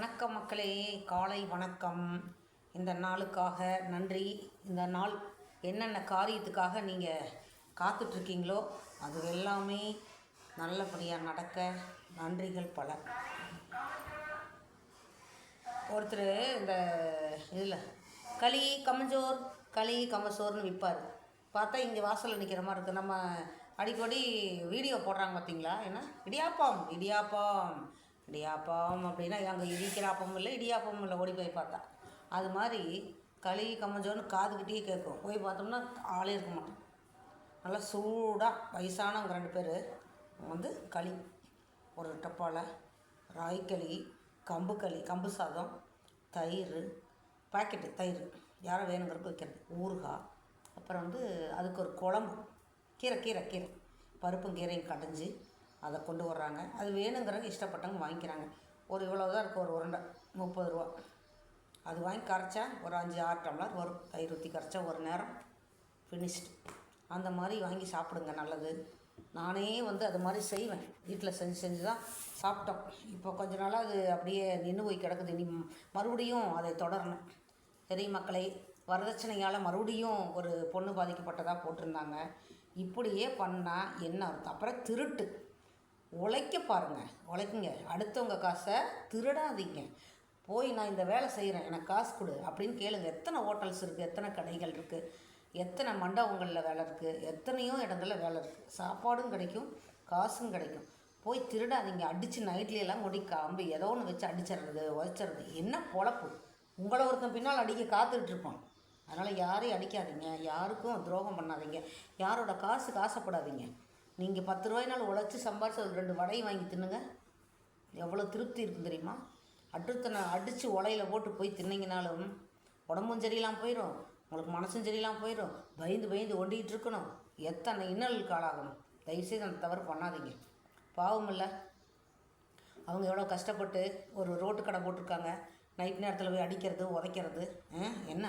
வணக்கம் மக்களே காலை வணக்கம். இந்த நாளுக்காக நன்றி. இந்த நாள் என்னென்ன காரியத்துக்காக நீங்கள் காத்துட்ருக்கீங்களோ அது எல்லாமே நல்லபடியாக நடக்க நன்றிகள் பல. ஒருத்தர் இந்த இதில் களி கமஞ்சோர் களி கமசோர்னு விற்பார் பார்த்தா இங்கே வாசலில் நிற்கிற மாதிரி இருக்குது நம்ம அடிக்கடி வீடியோ போடுறாங்க பார்த்தீங்களா என்ன? இடியாப்பம் இடியாப்பம். இடியாப்பம் அப்படின்னா அங்கே இடிக்கிறாப்பம் இல்லை இடியாப்பம் இல்லை ஓடி போய் பார்த்தா. அது மாதிரி களி கம்மஞ்சோன்னு காதுகிட்டே கேட்கும். போய் பார்த்தோம்னா ஆளே இருக்க மாட்டோம் நல்லா சூடாக வயசானவங்க ரெண்டு பேர். வந்து களி ஒரு டப்பாவில் ராய்க்களி கம்பு களி கம்பு சாதம் தயிர் பாக்கெட்டு தயிர். யாரும் வேணுங்கிறப்ப வைக்கிறது. ஊறுகாய். அப்புறம் வந்து அதுக்கு ஒரு குழம்பு. கீரை கீரை கீரை. பருப்பும் கீரையும் கடைஞ்சி அதை கொண்டு வர்றாங்க. அது வேணுங்கிறவங்க இஷ்டப்பட்டவங்க வாங்கிக்கிறாங்க. ஒரு இவ்வளோ தான் இருக்குது ஒரு உருண்டை. முப்பது ரூபா. அது வாங்கி கரைச்சா ஒரு அஞ்சு ஆறு டம்ளர் வரும். தயிர் ஊற்றி கரைச்சா ஒரு நேரம் ஃபினிஷ்டு அந்த மாதிரி வாங்கி சாப்பிடுங்க நல்லது. நானே வந்து அது மாதிரி செய்வேன். வீட்டில் செஞ்சு செஞ்சு தான் சாப்பிட்டோம். இப்போ கொஞ்ச நாளாக அது அப்படியே நின்று போய் கிடக்குது. இனி மறுபடியும் அதை தொடரணும். சரி மக்களை வரதட்சணையால் மறுபடியும் ஒரு பொண்ணு பாதிக்கப்பட்டதாக போட்டிருந்தாங்க. இப்படியே பண்ணால் என்ன அர்த்தம்? அப்புறம் திருட்டு. உழைக்க பாருங்கள் உழைக்குங்க. அடுத்தவங்க காசை திருடாதீங்க. போய் நான் இந்த வேலை செய்கிறேன் எனக்கு காசு கொடு அப்படின்னு கேளுங்க. எத்தனை ஹோட்டல்ஸ் இருக்குது எத்தனை கடைகள் இருக்குது எத்தனை மண்டபங்களில் வேலை இருக்குது எத்தனையோ இடங்களில் வேலை இருக்குது சாப்பாடும் கிடைக்கும் காசும் கிடைக்கும். போய் திருடாதீங்க. அடித்து நைட்லையெல்லாம் கொடி காம்பு ஏதோ ஒன்று வச்சு அடிச்சிடுறது உதச்சிடுறது என்ன பொழப்பு? உங்களை ஒருத்தன் பின்னால் அடிக்க காத்துட்ருப்பான் அதனால் யாரையும் அடிக்காதீங்க. யாருக்கும் துரோகம் பண்ணாதீங்க. யாரோட காசு காசப்படாதீங்க. நீங்கள் பத்து ரூபாய்னாலும் உழைச்சி சம்பாரிச்சு ஒரு ரெண்டு வடையும் வாங்கி தின்னுங்க. எவ்வளோ திருப்தி இருக்கும் தெரியுமா? அடுத்தனை அடித்து உலையில் போட்டு போய் தின்னிங்கனாலும் உடம்பும் சரியில்லாம போயிடும் உங்களுக்கு மனசும் சரியில்லாம போயிடும் பயந்து பயந்து ஒண்டிகிட்டு இருக்கணும். எத்தனை இன்னலுக்கு ஆளாகணும்? தயவுசெய்து அந்த தவறு பண்ணாதீங்க. பாவம் இல்லை. அவங்க எவ்வளோ கஷ்டப்பட்டு ஒரு ரோட்டு கடை போட்டிருக்காங்க. நைட் நேரத்தில் போய் அடிக்கிறது உதைக்கிறது ஆ, என்ன?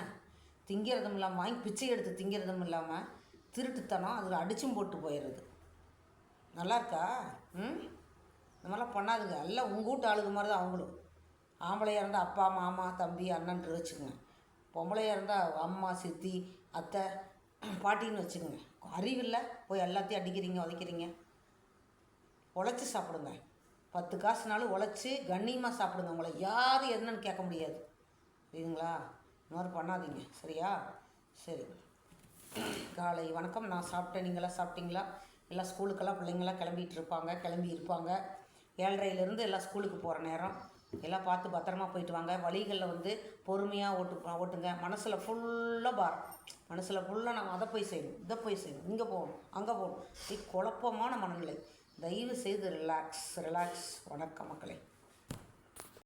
திங்கிறதும் இல்லாமல் வாங்கி பிச்சை எடுத்து திங்கிறதும் இல்லாமல் திருட்டுத்தனம் அதில் அடிச்சும் போட்டு போயிடுறது. நல்லா இருக்கா ம்? இந்த மாதிரிலாம் பண்ணாதுங்க. எல்லாம் உங்கள் வீட்டு ஆளுங்க மாதிரி தான் அவங்களும். ஆம்பளையாக இருந்தால் அப்பா மாமா தம்பி அண்ணன்ட்டு வச்சுக்கோங்க பொம்பளையாக இருந்தால் அம்மா சித்தி அத்தை பாட்டின்னு வச்சுக்கோங்க. அறிவில்லை? போய் எல்லாத்தையும் அடிக்கிறீங்க உதைக்கிறீங்க. உழைச்சி சாப்பிடுங்க. பத்து காசுனாலும் உழைச்சி கண்ணியமாக சாப்பிடுங்க. உங்களை யார் என்னன்னு கேட்க முடியாது. புரியுதுங்களா? இந்த மாதிரி பண்ணாதீங்க. சரியா? சரி. காலை வணக்கம். நான் சாப்பிட்டேன். நீங்களாம் சாப்பிட்டீங்களா? எல்லாம் ஸ்கூலுக்கெல்லாம் பிள்ளைங்களாம் கிளம்பிட்டு இருப்பாங்க கிளம்பி இருப்பாங்க ஏழரையிலேருந்து எல்லாம் ஸ்கூலுக்கு போகிற நேரம். எல்லாம் பார்த்து பத்திரமா போயிட்டு வாங்க. வழிகளில் வந்து பொறுமையாக ஓட்டு ஓட்டுங்க. மனசில் ஃபுல்லாக பாரம். மனசில் ஃபுல்லாக நம்ம அதை போய் செய்யணும் இதை போய் செய்யணும் இங்கே போகணும் அங்கே போகணும். இது குழப்பமான மனநிலை. தயவு செய்து ரிலாக்ஸ் ரிலாக்ஸ் வணக்கம் மக்களே.